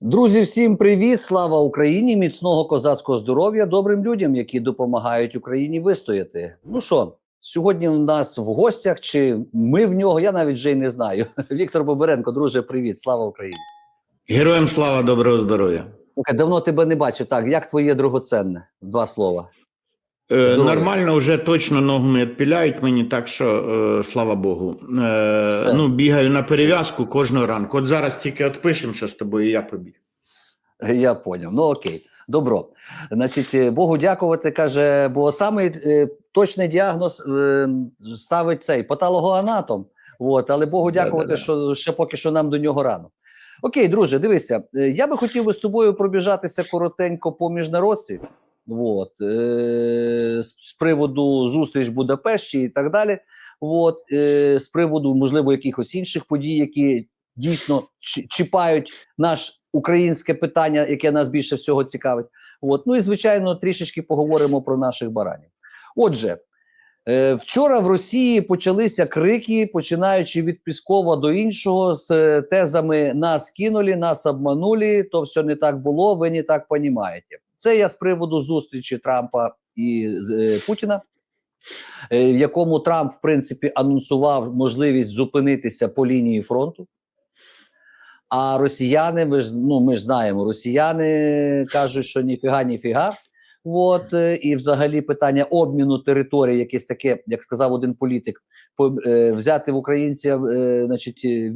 Друзі, всім привіт! Слава Україні! Міцного козацького здоров'я добрим людям, які допомагають Україні вистояти. Ну що, сьогодні у нас в гостях, чи ми в нього, я навіть вже й не знаю. Віктор Боберенко, друже, привіт! Слава Україні! Героям слава, доброго здоров'я. Давно тебе не бачив. Так, як твоє драгоценне? Два слова. Е, Здорово. нормально, вже точно ногу не відпіляють мені, так що е, слава Богу. Е, Все. ну, бігаю на перев'язку кожного ранку. От зараз тільки відпишемося з тобою, і я побіг. Я поняв. Ну окей, добро. Значить, Богу дякувати, каже, бо самий е, точний діагноз е, ставить цей патологоанатом. От, але Богу дякувати, Да-да-да. що ще поки що нам до нього рано. Окей, друже, дивися, я би хотів би з тобою пробіжатися коротенько по міжнародці. От, е, з, приводу зустріч в Будапешті і так далі. От, е, з приводу, можливо, якихось інших подій, які дійсно чіпають наш українське питання, яке нас більше всього цікавить. От. Ну і звичайно, трішечки поговоримо про наших баранів. Отже, е, вчора в Росії почалися крики, починаючи від Піскова до іншого, з е, тезами нас кинули, нас обманули, то все не так було, ви не так понімаєте. Це я з приводу зустрічі Трампа і е, Путіна. е, В якому Трамп, в принципі, анонсував можливість зупинитися по лінії фронту. А росіяни, ми ж ну ми ж знаємо, росіяни кажуть, що ніфіга, ніфіга. От е, і взагалі питання обміну території, якесь таке, як сказав один політик, по, взяти в українця, е, значить, е,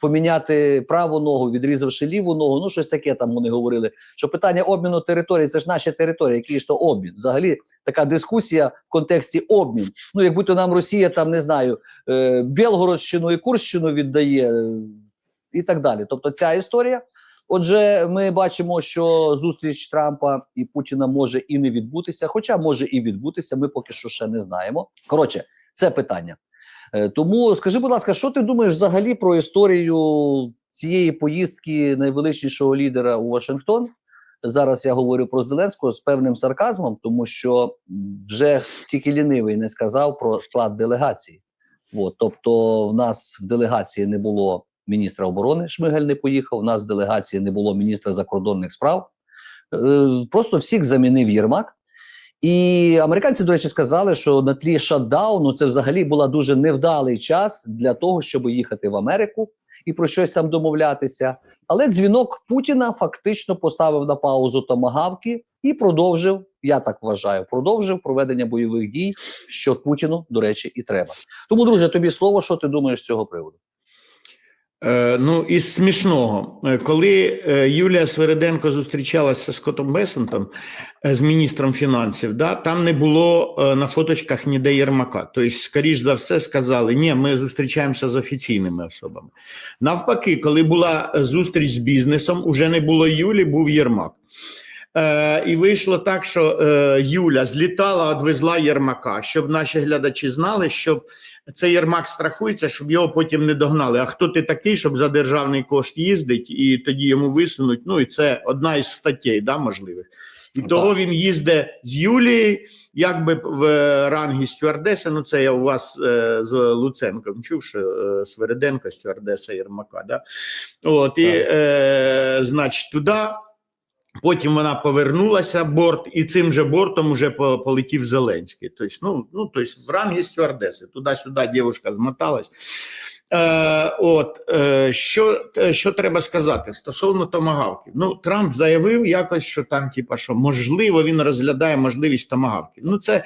поміняти праву ногу, відрізавши ліву ногу. Ну щось таке там вони говорили. Що питання обміну території це ж наші території, який ж то обмін. Взагалі така дискусія в контексті обмін. Ну як будь-то нам Росія там не знаю, е, Білгородщину і Курщину віддає. е, і так далі. Тобто ця історія. Отже, ми бачимо, що зустріч Трампа і Путіна може і не відбутися, хоча може і відбутися. Ми поки що ще не знаємо. Коротше, це питання. Е, Тому скажи, будь ласка, що ти думаєш взагалі про історію цієї поїздки найвеличнішого лідера у Вашингтон? Зараз я говорю про Зеленського з певним сарказмом, тому що вже тільки лінивий не сказав про склад делегації. От, тобто, в нас в делегації не було міністра оборони, Шмигель не поїхав. У нас в делегації не було міністра закордонних справ. Е, Просто всіх замінив Єрмак. І американці, до речі, сказали, що на тлі шатдауну це взагалі була дуже невдалий час для того, щоб їхати в Америку і про щось там домовлятися. Але дзвінок Путіна фактично поставив на паузу томагавки і продовжив, я так вважаю, продовжив проведення бойових дій, що Путіну, до речі, і треба. Тому, друже, тобі слово, що ти думаєш з цього приводу? Е, ну, із смішного, Е, коли е, Юлія Свериденко зустрічалася з Скоттом Бесентом, з міністром фінансів, да, там не було на фоточках ніде Єрмака. Тобто, скоріш за все, сказали, ні, ми зустрічаємося з офіційними особами. Навпаки, коли була зустріч з бізнесом, уже не було Юлі, був Єрмак. Е, і вийшло так, що е, Юля злітала, відвезла Єрмака, щоб наші глядачі знали, щоб цей Єрмак страхується, щоб його потім не догнали. А хто ти такий, щоб за державний кошт їздить і тоді йому висунуть? Ну і це одна із статей, да, можливих. І Ну, того так. він їздить з Юлією, якби в е, рангі стюардеси. Ну це я у вас е, з Луценком чув, що е, Свериденко, стюардеса Єрмака. Да? От, і, Так. е, значить, туди. Потім вона повернулася борт, і цим же бортом вже полетів Зеленський. Тобто, ну, ну, тобто в рангі стюардеси. Туди-сюди дівчинка змоталась. Е, от, е, що, е, що треба сказати стосовно томагавків? Ну, Трамп заявив якось, що там, типа, що можливо, він розглядає можливість томагавків. Ну, це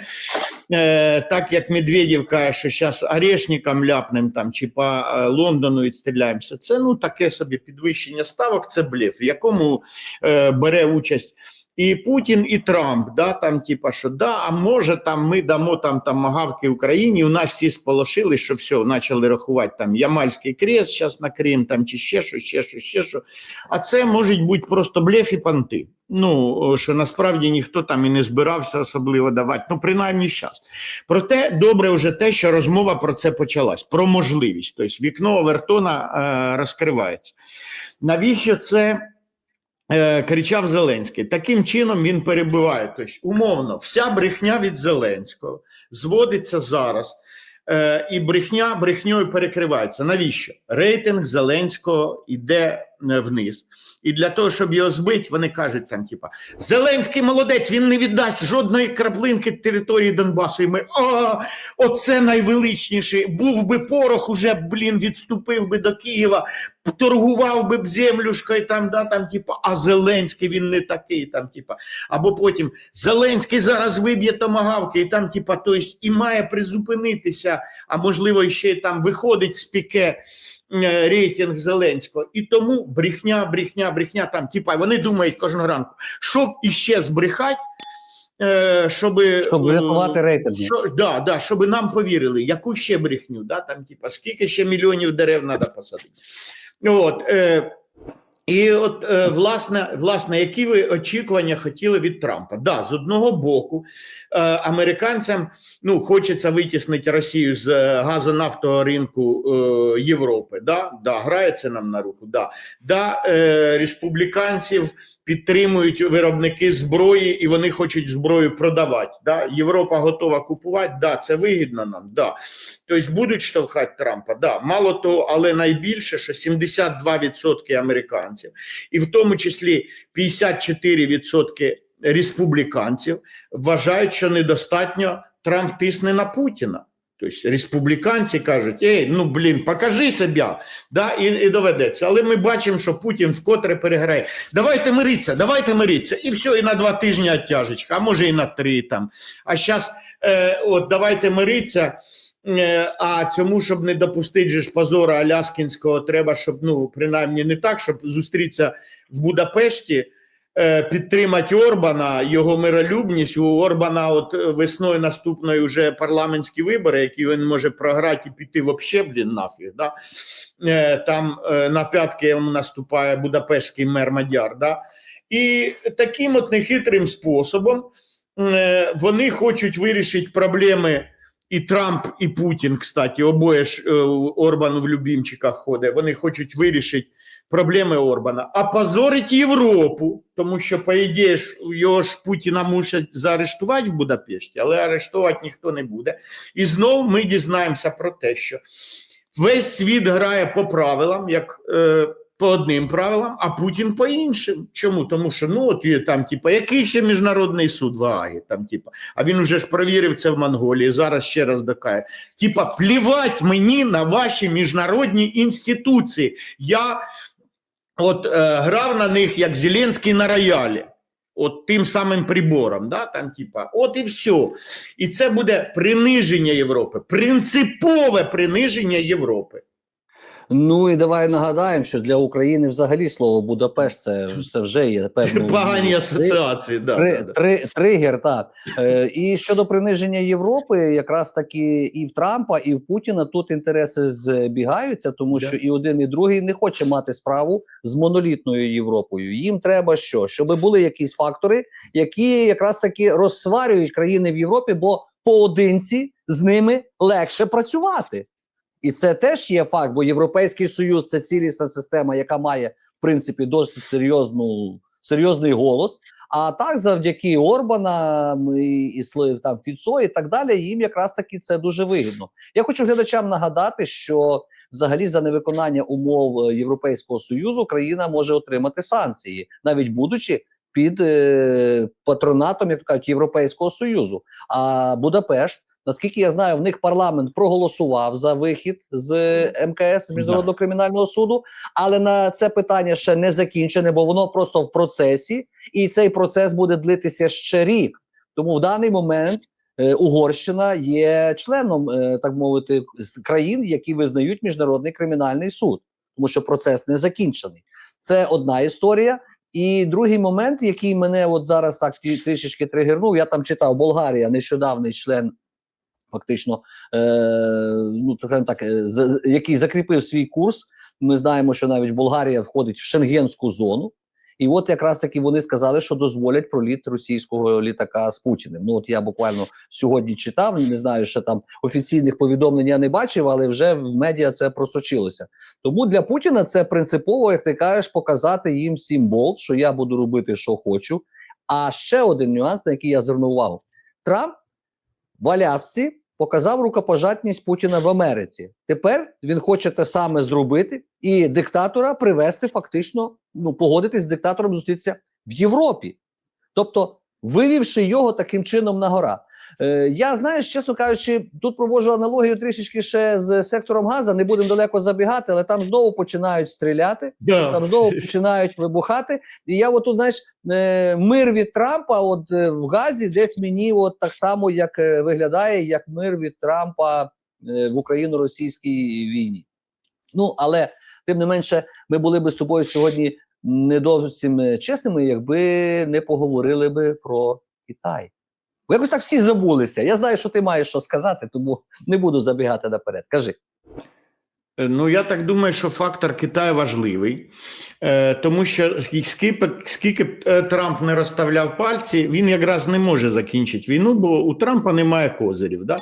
е, так, як Медведєв каже, що зараз орешникам ляпнем там, чи по е, Лондону відстріляємося. Це ну, таке собі підвищення ставок, це блеф, в якому е, бере участь і Путін, і Трамп, да, там, типа, що да, а може там ми дамо там тамагавки Україні. У нас всі сполошили, що все, почали рахувати там Ямальський крест, зараз на Крим, там чи ще що, ще що, ще що. А це можуть бути просто блеф і понти. Ну, що насправді ніхто там і не збирався особливо давати, ну принаймні зараз. Проте добре вже те, що розмова про це почалась, про можливість. Тобто вікно Овертона е, розкривається. Навіщо це? Е, кричав Зеленський. Таким чином він перебиває. Тобто, умовно, вся брехня від Зеленського зводиться зараз. Е, і брехня брехньою перекривається. Навіщо? Рейтинг Зеленського йде вниз. І для того, щоб його збити, вони кажуть там, типа, Зеленський молодець, він не віддасть жодної краплинки території Донбасу. І ми а, оце найвеличніше. Був би порох, уже блін, відступив би до Києва, торгував би б землюшкою, там, да, там, типа, а Зеленський він не такий. Там, типа. Або потім Зеленський зараз виб'є томагавки, і там, типа, то есть, і має призупинитися, а можливо, ще й там виходить з піке е, рейтинг Зеленського. І тому брехня, брехня, брехня там, типа, вони думають кожного ранку, щоб іще збрехати. Е, щоб, Щоб врятувати рейтинг. Що, да, да, щоб нам повірили, яку ще брехню, да, там, типа, скільки ще мільйонів дерев треба посадити. От, е, і от, е, власне, власне, які ви очікування хотіли від Трампа? Да, з одного боку, е, американцям ну, хочеться витіснити Росію з е, газонафтового ринку Європи. Да? Да, грається нам на руку. Да. Да, республіканців підтримують виробники зброї, і вони хочуть зброю продавати. Да? Європа готова купувати, да, це вигідно нам. Да. Тобто будуть штовхати Трампа. Да. Мало того, але найбільше, що 72% американців, і в тому числі 54% республіканців вважають, що недостатньо Трамп тисне на Путіна. Тобто республіканці кажуть, ей, ну блін, покажи себе, да, і, і доведеться. Але ми бачимо, що Путін вкотре переграє. Давайте миритися, давайте миритися. І все, і на два тижні оттяжечка, а може і на три там. А зараз, е, от давайте миритися. Е, А цьому, щоб не допустити же ж позора Аляскінського, треба, щоб ну принаймні не так, щоб зустрітися в Будапешті, підтримати Орбана, його миролюбність. У Орбана, от е, весною наступної вже парламентські вибори, які він може програти і піти взагалі, блін, нафіг. Да? Е, Там е, на п'ятки йому наступає Будапештський мер Мадяр. Да? І таким от нехитрим способом е, вони хочуть вирішити проблеми. І Трамп, і Путін, кстати, обоє ж е, Орбан в любімчиках ходить. Вони хочуть вирішити проблеми Орбана, а позорить Європу, тому що, по ідеї, його ж Путіна мусять заарештувати в Будапешті, але арештувати ніхто не буде. І знову ми дізнаємося про те, що весь світ грає по правилам, як е, по одним правилам, а Путін по іншим. Чому? Тому що ну от там, типа, який ще міжнародний суд в Аагі, там, типа, а він уже ж провірив це в Монголії. Зараз ще раз докає. Типа, плівать мені на ваші міжнародні інституції. Я от е, грав на них як Зеленський на роялі. От тим самим прибором, да, там, типа, от і все. І це буде приниження Європи, принципове приниження Європи. Ну і давай нагадаємо, що для України взагалі слово Будапешт це, це вже є певною Погані асоціації. Да, Три, да, три, тригер, так. Е, і щодо приниження Європи, якраз таки і в Трампа, і в Путіна тут інтереси збігаються, тому що і один, і другий не хоче мати справу з монолітною Європою. Їм треба що? Щоб були якісь фактори, які якраз таки розсварюють країни в Європі, бо поодинці з ними легше працювати. І це теж є факт, бо Європейський Союз це цілісна система, яка має в принципі досить серйозну серйозний голос. А так, завдяки Орбанам і, і там Фіцо і так далі, їм якраз таки це дуже вигідно. Я хочу глядачам нагадати, що взагалі за невиконання умов е, Європейського союзу країна може отримати санкції, навіть будучи під е, патронатом, як кажуть, Європейського союзу. А Будапешт. Наскільки я знаю, в них парламент проголосував за вихід з МКС з міжнародного кримінального суду, але на це питання ще не закінчене, бо воно просто в процесі, і цей процес буде длитися ще рік. Тому в даний момент е, Угорщина є членом, е, так мовити, країн, які визнають міжнародний кримінальний суд, тому що процес не закінчений. Це одна історія. І другий момент, який мене от зараз так трішечки тригернув, я там читав Болгарія, нещодавний член. Фактично, е, ну скажімо так, е, який закріпив свій курс. Ми знаємо, що навіть Болгарія входить в шенгенську зону, і от якраз таки вони сказали, що дозволять проліт російського літака з Путіним. Ну от я буквально сьогодні читав. Не знаю, що там офіційних повідомлень я не бачив, але вже в медіа це просочилося. Тому для Путіна це принципово, як ти кажеш, показати їм всім болт, що я буду робити, що хочу. А ще один нюанс, на який я звернув увагу: Трамп в Алясці показав рукопожатність Путіна в Америці. Тепер він хоче те саме зробити і диктатора привести фактично, ну погодитись з диктатором зустрітися в Європі, тобто вивівши його таким чином на гора. Е, я знаєш, чесно кажучи, тут проводжу аналогію трішечки ще з сектором Газа. Не будемо далеко забігати, але там знову починають стріляти. Да. Там знову починають вибухати. І я от тут, знаєш, е, мир від Трампа, от е, в Газі, десь мені от так само як е, виглядає, як мир від Трампа е, в Україно-російській війні. Ну але тим не менше, ми були би з тобою сьогодні не зовсім чесними, якби не поговорили би про Китай. Бо якось так всі забулися. Я знаю, що ти маєш що сказати, тому не буду забігати наперед. Кажи. Е, Ну, я так думаю, що фактор Китаю важливий, е, тому що скільки, скільки б, е, Трамп не розставляв пальці, він якраз не може закінчити війну, бо у Трампа немає козирів. Да?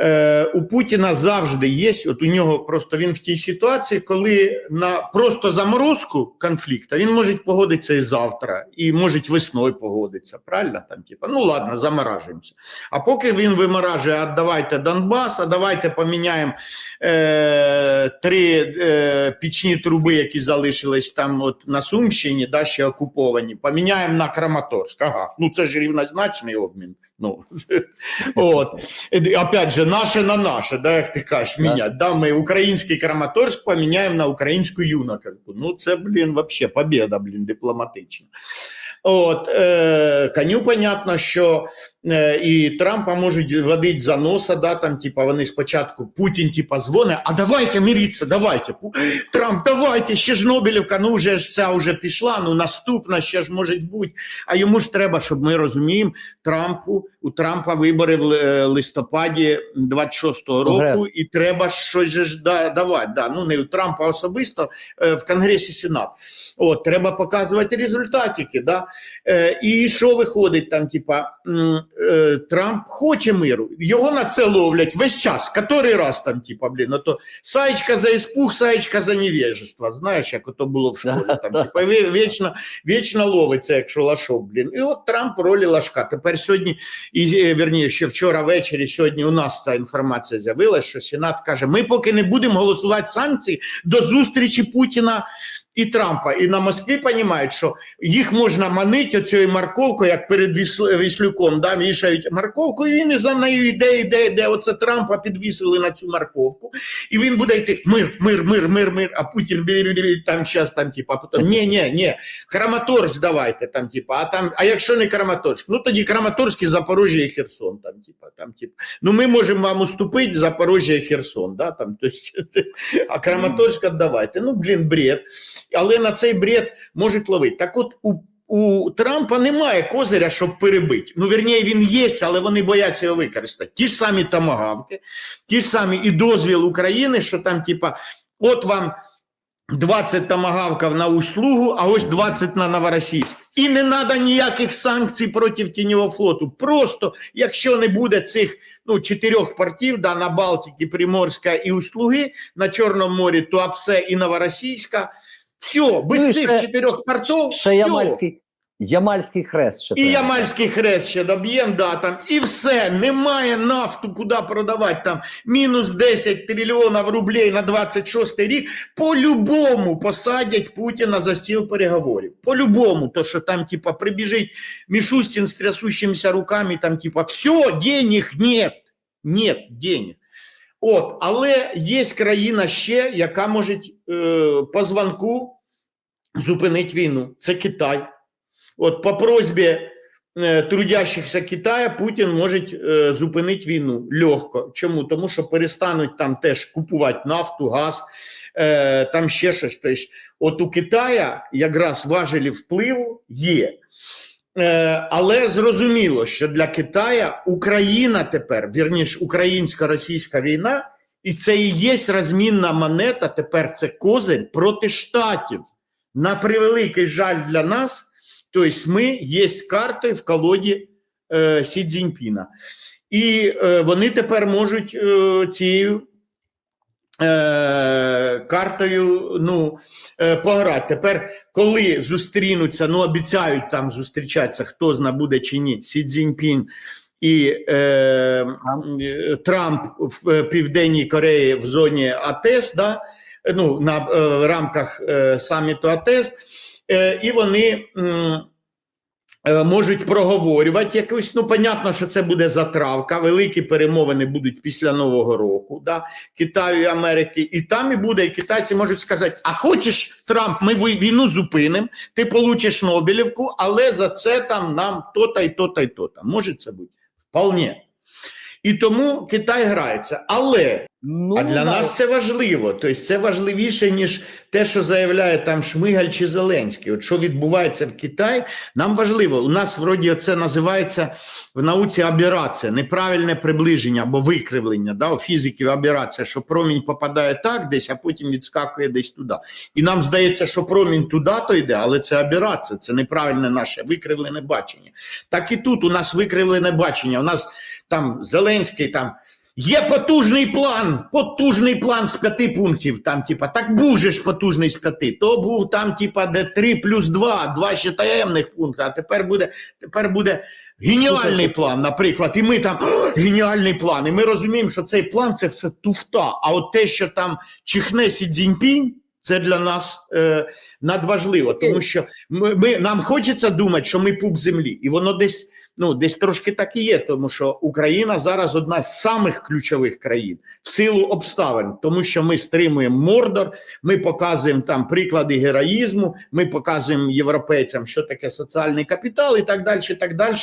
Е, у Путіна завжди є, от у нього просто він в тій ситуації, коли на просто заморозку конфлікту він може погодитися і завтра, і може весною погодитися. Правильно? Там, типа, ну ладно, заморажуємося. А поки він виморажує, а давайте Донбас, а давайте поміняємо е, три е, пічні труби, які залишились там от на Сумщині, да, ще окуповані, поміняємо на Краматорськ. Ага, ну це ж рівнозначний обмін. Ну, от. Опять же, наше на наше, да, як ти кажеш, мінять. Да, ми український Краматорськ поміняємо на українську юнаковку. Ну, це, блін, вообще побіда, блін, дипломатична. От, е, коню понятно, що і Трампа можуть водити за носа, да, там, типа, вони спочатку, Путін, типа, дзвонить, а давайте миріться, давайте. Трамп, давайте, ще ж Нобелівка, ну вже ж ця вже пішла, ну наступна ще ж може бути. А йому ж треба, щоб ми розуміємо, Трампу, у Трампа вибори в е, листопаді 26-го року, Конгрес. і треба щось ж да, давати. Да. Ну, не у Трампа особисто, е, в Конгресі Сенат. От, треба показувати результатики. Да? Е, і що виходить там, типа, е, Трамп хоче миру, його на це ловлять весь час, котрий раз там, типа, блін, то саєчка за іспух, саєчка за невежество, знаєш, як ото було в школі, там, типа, ві- вічно, вічно ловиться, якщо лашок, блін. І от Трамп в ролі лашка. Тепер сьогодні, і, е, вірніше, ще вчора ввечері, сьогодні у нас ця інформація з'явилася, що Сенат каже, ми поки не будемо голосувати санкції до зустрічі Путіна Трампа. І на Москві розуміють, що їх можна манити оцією морковкою, як перед Віс- Віслюком, да, вішають морковку, і він і за нею йде, йде, йде. Оце Трампа підвісили на цю морковку. І він буде йти мир, мир, мир, мир, мир, а Путін там щас там, типа, а потім ні, ні, ні, Краматорськ давайте там, типа, а там, а якщо не Краматорськ, ну тоді Краматорськ і Запорожжя і Херсон, там, типа, там, типа. Ну ми можемо вам уступити Запорожжя і Херсон, да, там, то есть, а Краматорськ віддавайте. Ну, блін, бред. Але на цей бред можуть ловити. Так от у у Трампа немає козиря, щоб перебити. Ну, вірніше, він є, але вони бояться його використати. Ті ж самі тамагавки, ті ж самі і дозвіл України, що там, типа, от вам 20 тамагавків на услугу, а ось 20 на Новоросійськ. І не треба ніяких санкцій проти тіньового флоту. Просто, якщо не буде цих ну, чотирьох портів да, на Балтиці, Приморська і услуги на Чорному морі, Туапсе і Новоросійська, все, без Ну, цих ще- чотирьох портів, Ще все. Ямальський, Ямальський хрест. Ще І треба. Ямальський хрест ще доб'єм, да, там, і все, немає нафту, куди продавати, там, мінус 10 трильйонів рублей на 26 рік, по-любому посадять Путіна за стіл переговорів. По-любому, то, що там, типа, прибіжить Мішустін з трясущимися руками, там, типа, все, денег нет, нет денег. От, але є країна ще, яка може по звонку зупинити війну. Це Китай. От по просьбі е, трудящихся Китая Путін може е, зупинити війну легко. Чому? Тому що перестануть там теж купувати нафту, газ, е, там ще щось. Тобто, от у Китая якраз важелі впливу є. Е, але зрозуміло, що для Китая Україна тепер, вірніше, українсько-російська війна, і це і є розмінна монета. Тепер це козир проти штатів. На превеликий жаль для нас, тобто ми є картою в колоді е, Сі Цзіньпіна. І е, вони тепер можуть е, цією е, картою ну, е, пограти. Тепер, коли зустрінуться, ну обіцяють там зустрічатися, хто зна буде чи ні, Сі Цзіньпін і е, Трамп. е, в е, Південній Кореї в зоні АТЕС, да, ну, на е, рамках е, саміту АТЕС, е, і вони. е, Можуть проговорювати якусь, ну понятно, що це буде затравка. Великі перемовини будуть після Нового року, да, Китаю і Америки, і там і буде, і китайці можуть сказати: а хочеш, Трамп, ми війну зупинимо, ти получиш Нобелівку, але за це там нам то-то і то-то і то-то. Може це бути? Вполне. І тому Китай грається. Але Ну, а для да. нас це важливо. Тобто це важливіше, ніж те, що заявляє там Шмигаль чи Зеленський. От що відбувається в Китаї, нам важливо. У нас вроді це називається в науці аберація, неправильне приближення або викривлення. Да? У фізиків аберація, що промінь попадає так десь, а потім відскакує десь туди. І нам здається, що промінь туди то йде, але це аберація, це неправильне наше викривлене бачення. Так і тут у нас викривлене бачення. У нас там Зеленський там. Є потужний план, потужний план з п'яти пунктів. Там, типа, так був же ж потужний з п'яти. То був там, типа, де три плюс два, два ще таємних пункти. А тепер буде, тепер буде геніальний план, наприклад. І ми там геніальний план. І ми розуміємо, що цей план це все туфта. А от те, що там чихне Сі Цзіньпінь, це для нас е, надважливо, тому що ми, ми, нам хочеться думати, що ми пуп землі, і воно десь ну десь трошки так і є, тому що Україна зараз одна з самих ключових країн в силу обставин, тому що ми стримуємо Мордор, ми показуємо там приклади героїзму, ми показуємо європейцям, що таке соціальний капітал, і так далі. і так далі.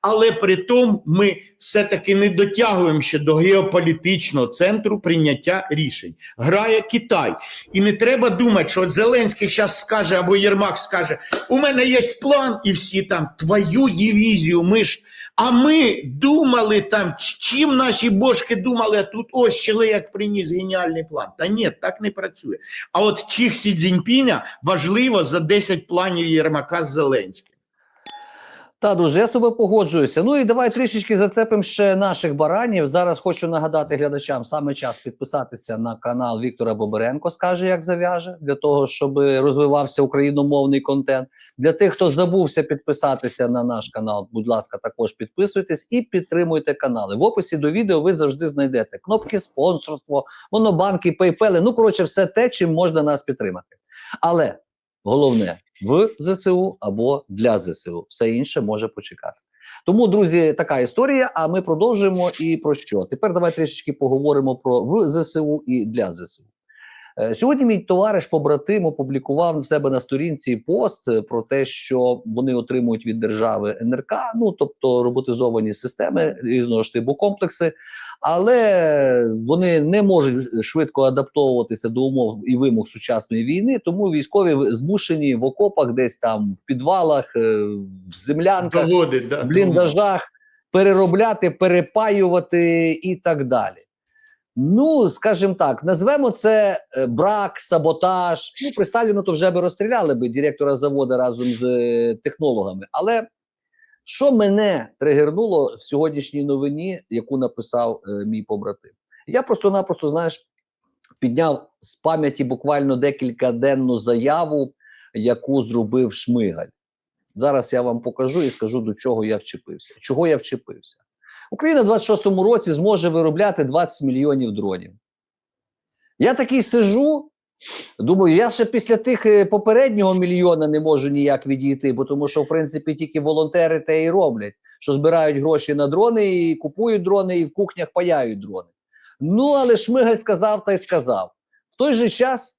Але при тому ми все-таки не дотягуємо ще до геополітичного центру прийняття рішень. Грає Китай, і не треба думати, що от Зеленський зараз скаже або Єрмак скаже: у мене є план, і всі там твою дивізію. Ми ж а ми думали там, чим наші бошки думали, а тут ось чоловік приніс геніальний план. Та ні, так не працює. А от чих Сі Цзіньпіня важливо за 10 планів Єрмака з Зеленським. Та дуже я з тобою погоджуюся. Ну і давай трішечки зацепимо ще наших баранів. Зараз хочу нагадати глядачам саме час підписатися на канал Віктора Боберенко. Скаже, як зав'яже, для того, щоб розвивався україномовний контент. Для тих, хто забувся підписатися на наш канал, будь ласка, також підписуйтесь і підтримуйте канали. В описі до відео ви завжди знайдете кнопки спонсорство, монобанки, пейпели. Ну коротше, все те, чим можна нас підтримати. Але головне в ЗСУ або для ЗСУ. Все інше може почекати. Тому, друзі, така історія. А ми продовжуємо. І про що? Тепер давай трішечки поговоримо про в ЗСУ і для ЗСУ. Е, Сьогодні мій товариш побратим опублікував в себе на сторінці пост е, про те, що вони отримують від держави НРК, ну тобто роботизовані системи різного штибу комплекси, але вони не можуть швидко адаптовуватися до умов і вимог сучасної війни. Тому військові змушені в окопах, десь там в підвалах, е, в землянках, Доводить, да. в бліндажах переробляти, перепаювати і так далі. Ну, скажімо так, назвемо це е, брак, саботаж. Ну, при Сталіну то вже би розстріляли би директора заводу разом з е, технологами. Але що мене тригернуло в сьогоднішній новині, яку написав е, мій побратим? Я просто-напросто, знаєш, підняв з пам'яті буквально декілька денну заяву, яку зробив Шмигаль. Зараз я вам покажу і скажу, до чого я вчепився. Чого я вчепився? Україна в 26-му році зможе виробляти 20 мільйонів дронів. Я такий сижу, думаю, я ще після тих е, попереднього мільйона не можу ніяк відійти, бо тому що, в принципі, тільки волонтери те і роблять, що збирають гроші на дрони, і купують дрони, і в кухнях паяють дрони. Ну, але Шмигаль сказав та й сказав. В той же час,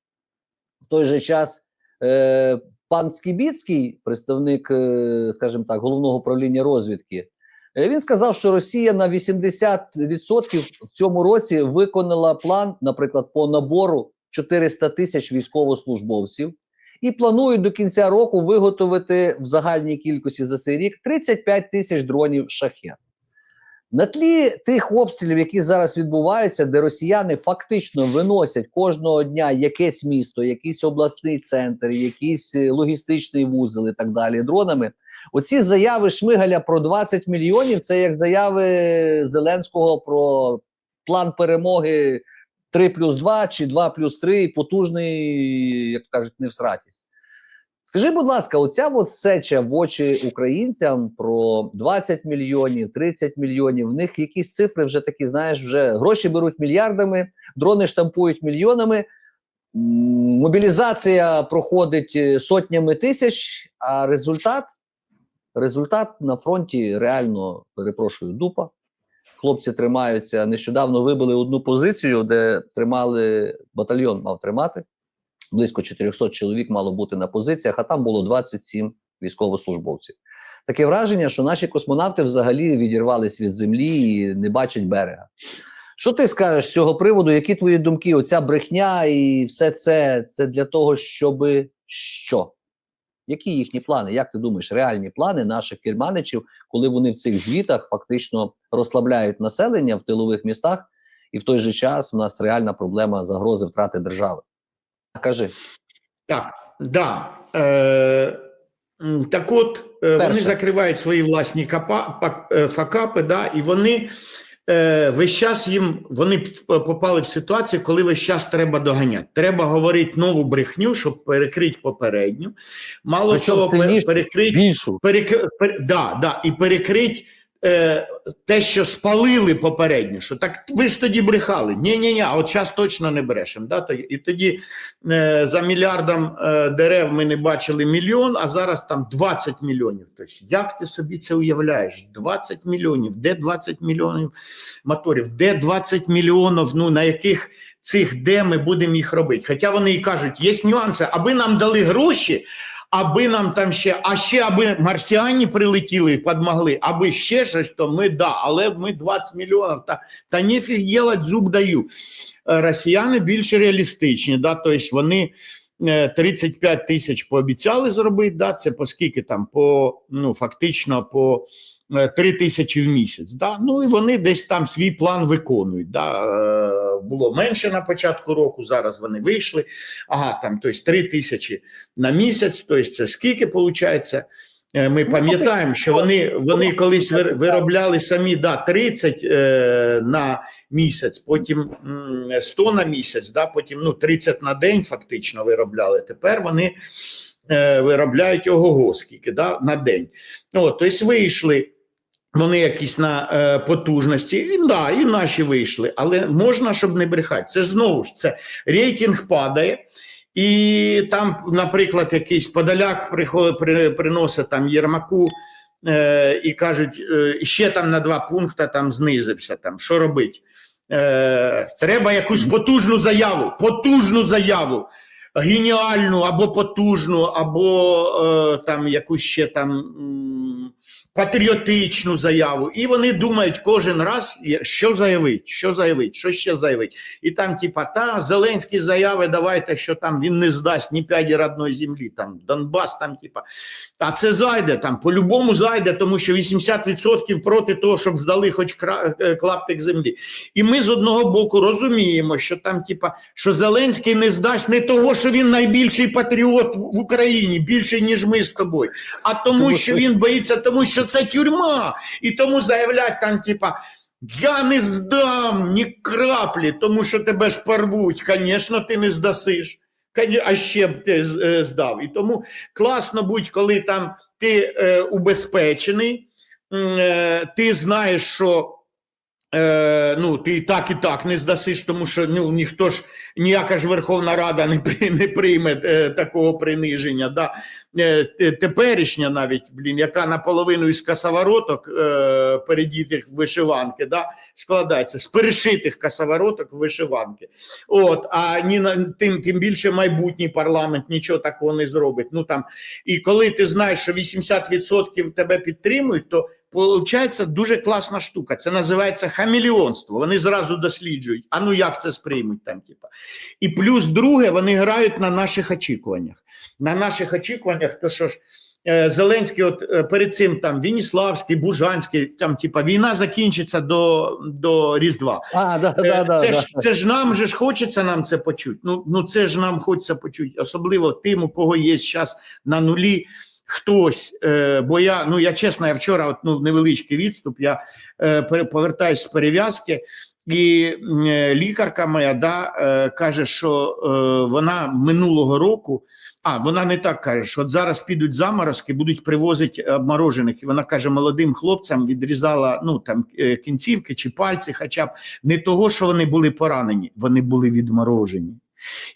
в той же час, е, пан Скібіцький, представник, е, скажімо так, головного управління розвідки, він сказав, що Росія на 80% в цьому році виконала план, наприклад, по набору 400 тисяч військовослужбовців, і планують до кінця року виготовити в загальній кількості за цей рік 35 тисяч дронів шахет. На тлі тих обстрілів, які зараз відбуваються, де росіяни фактично виносять кожного дня якесь місто, якийсь обласний центр, якийсь е, логістичний вузол і так далі дронами. Оці заяви Шмигаля про 20 мільйонів це як заяви Зеленського про план перемоги 3 плюс 2 чи 2 плюс 3, потужний, як кажуть, не всратість. Скажи, будь ласка, оця от сеча в очі українцям про 20 мільйонів, 30 мільйонів. В них якісь цифри вже такі, знаєш, вже гроші беруть мільярдами, дрони штампують мільйонами. Мобілізація проходить е, сотнями тисяч, а результат результат на фронті реально перепрошую дупа. Хлопці тримаються. Нещодавно вибили одну позицію, де тримали батальйон, мав тримати. Близько 400 чоловік мало бути на позиціях, а там було 27 військовослужбовців. Таке враження, що наші космонавти взагалі відірвались від землі і не бачать берега. Що ти скажеш з цього приводу? Які твої думки? Оця брехня і все це це для того, щоб що? Які їхні плани? Як ти думаєш, реальні плани наших керманичів, коли вони в цих звітах фактично розслабляють населення в тилових містах, і в той же час у нас реальна проблема загрози втрати держави? Кажи. Так, да. Е, так от, е, вони закривають свої власні капа, е, факапи, да, і вони е, весь час їм вони попали в ситуацію, коли весь час треба доганяти. Треба говорити нову брехню, щоб перекрити попередню. Мало того, пер- перекрити перекр, пер... да, да, і перекрить е, те, що спалили попередньо, що так ви ж тоді брехали. Ні, ні, ні, от зараз точно не брешемо. Да? І тоді е, за мільярдом е, дерев ми не бачили мільйон, а зараз там 20 мільйонів. Тобто, як ти собі це уявляєш? 20 мільйонів, де 20 мільйонів моторів, де 20 мільйонів, ну на яких цих де ми будемо їх робити? Хоча вони і кажуть, є нюанси, аби нам дали гроші. Аби нам там ще, а ще аби марсіані прилетіли і подмогли, аби ще щось, то ми да, але ми 20 мільйонів, та, та нефіг делать, зуб даю. Е, Росіяни більш реалістичні, да, тобто вони е, 35 тисяч пообіцяли зробити, да, це по скільки там, по, ну, фактично по е, 3 тисячі в місяць, да, ну і вони десь там свій план виконують, да, е, було менше на початку року, зараз вони вийшли, ага, там, тобто 3 тисячі на місяць, тобто це скільки виходить? Ми Ну, пам'ятаємо, що вони, вони колись виробляли самі да, 30 е, на місяць, потім 100 на місяць, да, потім ну, 30 на день фактично виробляли. Тепер вони е, виробляють ого скільки да, на день. Тобто вийшли. Вони якісь на е, потужності, і, да, і наші вийшли, але можна, щоб не брехати. Це знову ж це рейтинг падає, і там, наприклад, якийсь подаляк приходить, при, приносить там Єрмаку е, і кажуть, е, ще там на два пункти там знизився. Там, що робить? Е, треба якусь потужну заяву, потужну заяву, геніальну або потужну, або е, там якусь ще там. Патріотичну заяву, і вони думають кожен раз, що заявить, що заявить, що ще заявить. І там, типа, та Зеленський заяви, давайте, що там він не здасть ні п'яді родної землі, там Донбас, там, типа. А це зайде там, по-любому зайде, тому що 80% проти того, щоб здали хоч е, клаптик землі. І ми з одного боку розуміємо, що там, типа, що Зеленський не здасть не того, що він найбільший патріот в Україні, більший, ніж ми з тобою, а тому, що- він боїться, тому що це тюрма. І тому заявлять там, типа. Я не здам ні краплі, тому що тебе ж порвуть. Звісно, ти не здасиш. А ще б ти е, здав. І тому класно будь, коли там ти е, убезпечений, е, ти знаєш, що е, ну, ти і так і так не здасиш, тому що ну, ніхто ж, ніяка ж Верховна Рада не, не прийме е, такого приниження. Да? Е, теперішня навіть, блін, яка наполовину із косовороток е, передітих в вишиванки, да? складається з перешитих косовороток в вишиванки. От, а ні тим, тим більше майбутній парламент нічого такого не зробить. Ну там і коли ти знаєш, що 80% тебе підтримують, то Получається дуже класна штука. Це називається хамелеонство. Вони зразу досліджують. А ну як це сприймуть там, типа. І плюс друге, вони грають на наших очікуваннях. На наших очікуваннях, то що ж. е, Зеленський, от е, перед цим там Вініславський, Бужанський, там, типа, війна закінчиться до, до Різдва. А, да, Е, да, да, це, да. ж, це ж нам же ж хочеться нам це почути. Ну, ну це ж нам хочеться почути, особливо тим, у кого є зараз на нулі хтось. Е, бо я, ну я чесно, я вчора, от, ну, невеличкий відступ, я е, повертаюсь з перев'язки. І е, лікарка моя да, е, каже, що е, вона минулого року, а вона не так каже, що от зараз підуть заморозки, будуть привозити обморожених. І вона каже, молодим хлопцям відрізала ну, там, е, кінцівки чи пальці, хоча б не того, що вони були поранені, вони були відморожені.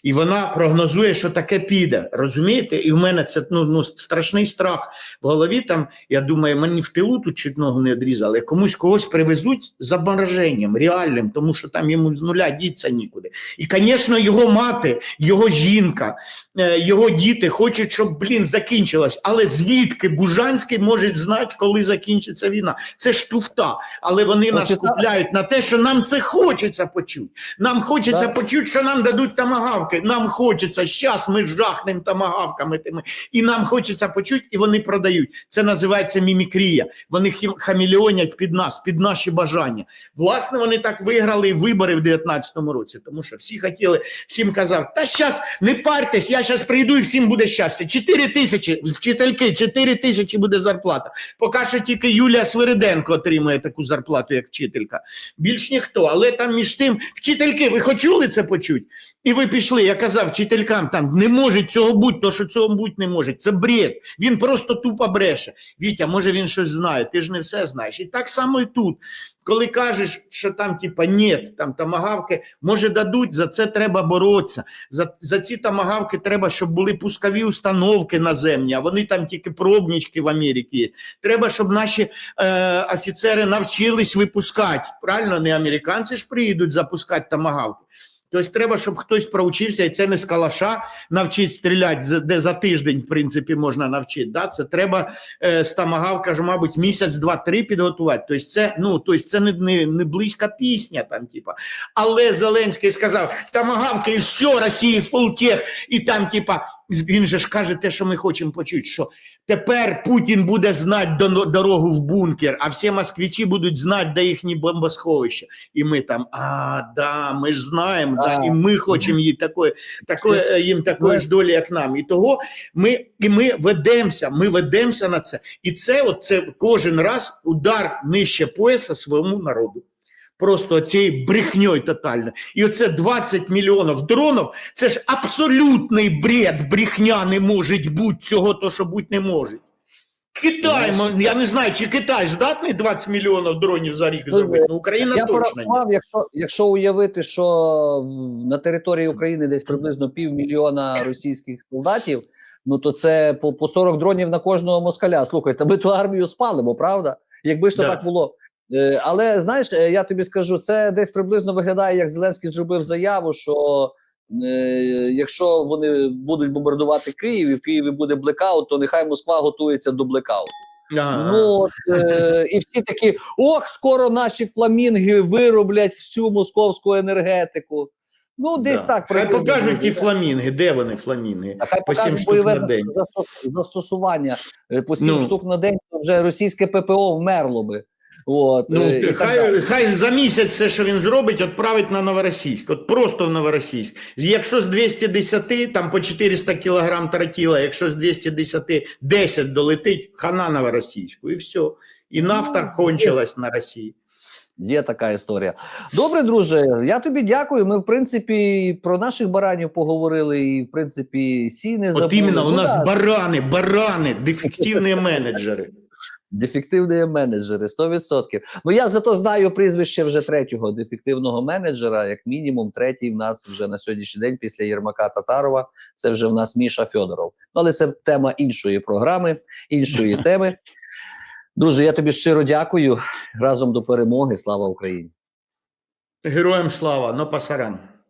І вона прогнозує, що таке піде. Розумієте? І в мене це ну, ну, страшний страх в голові. Там я думаю, мені в тилу тут чуть ногу не відрізали. Комусь когось привезуть з обмороженням реальним, тому що там йому з нуля діться нікуди. І, звісно, його мати, його жінка, е, його діти хочуть, щоб блін закінчилось. Але звідки Бужанський може знати, коли закінчиться війна? Це ж туфта. Але вони нас купляють на те, що нам це хочеться почути. Нам хочеться Так. почути, що нам дадуть тамагавки. Нам хочеться, щас ми жахнемо тамагавками тими. І нам хочеться почути, і вони продають. Це називається мімікрія. Вони хамелеонять під нас, під наші бажання. Власне, вони так виграли вибори в 19-му році, тому що всі хотіли, всім казав, та щас не парьтесь, я щас прийду і всім буде щастя. 4 тисячі, вчительки, 4 тисячі буде зарплата. Поки що тільки Юлія Свириденко отримує таку зарплату, як вчителька. Більш ніхто. Але там між тим, вчительки, ви хотіли це почути? І ви пішли, я казав вчителькам, там не може цього бути, то що цього бути не може. Це бред. Він просто тупо бреше. Вітя, може він щось знає, ти ж не все знаєш. І так само і тут. Коли кажеш, що там, типа, ні, там тамагавки, може дадуть, за це треба боротися. За, за ці тамагавки треба, щоб були пускові установки наземні, а вони там тільки пробнички в Америці є. Треба, щоб наші е, офіцери навчились випускати. Правильно, не американці ж приїдуть запускати тамагавки. Тобто треба, щоб хтось проучився, і це не з калаша навчить стріляти, де за тиждень, в принципі, можна навчити. Да? Це треба е, з тамагавка ж, мабуть, місяць, два-три підготувати. Тобто це, ну, тобто це не, не, не близька пісня, там, типа. Але Зеленський сказав: тамагавка і все, Росії фултех, і там, типа, він же ж каже те, що ми хочемо почути, що тепер Путін буде знати до- дорогу в бункер, а всі москвичі будуть знати, де їхні бомбосховища. І ми там, а, да, ми ж знаємо, да, і ми хочемо їй такої, такої, е, їм такої ж долі, як нам. І того ми, і ми ведемося, ми ведемося на це. І це, от, це кожен раз удар нижче пояса своєму народу. Просто цією брехньою тотально. І оце 20 мільйонів дронів, це ж абсолютний бред, брехня не може бути цього, то що бути не може. Китай, я не знаю, чи Китай здатний 20 мільйонів дронів за рік Ну, зробити. Ну, Україна Я точно ні. якщо, якщо уявити, що на території України десь приблизно півмільйона російських солдатів, ну то це по, по 40 дронів на кожного москаля. Слухайте, ми ту армію спалимо, правда? Якби ж то Да. так було. Е, Але знаєш, е, я тобі скажу, це десь приблизно виглядає, як Зеленський зробив заяву, що е, якщо вони будуть бомбардувати Київ і в Києві буде блекаут, то нехай Москва готується до блекауту. Ну от, е, і всі такі: ох, скоро наші фламінги вироблять всю московську енергетику. Ну, десь Да. так Хай покажуть ті фламінги, де вони фламінги. А хай по покажуть штук бойове на день. застосування по сім Ну. штук на день, то вже російське ППО вмерло би. От, Ну, е, і так хай, далі. хай за місяць все, що він зробить, відправить на Новоросійськ. От просто в Новоросійськ. Якщо з 210, там по 400 кілограм таратіла, якщо з 210 10 долетить, хана Новоросійську, і все. І нафта Ну, кончилась на Росії. Є така історія. Добре, друже. Я тобі дякую. Ми, в принципі, про наших баранів поговорили, і в принципі, сі не От іменно у Ну, нас барани, барани, дефективні менеджери. Дефективні менеджери, 100%. Ну я зато знаю прізвище вже третього дефективного менеджера, як мінімум, третій в нас вже на сьогоднішній день після Єрмака Татарова. Це вже в нас Міша Фьодоров. Ну, але це тема іншої програми, іншої теми. Друже, я тобі щиро дякую. Разом до перемоги. Слава Україні! Героям слава, но пасаран.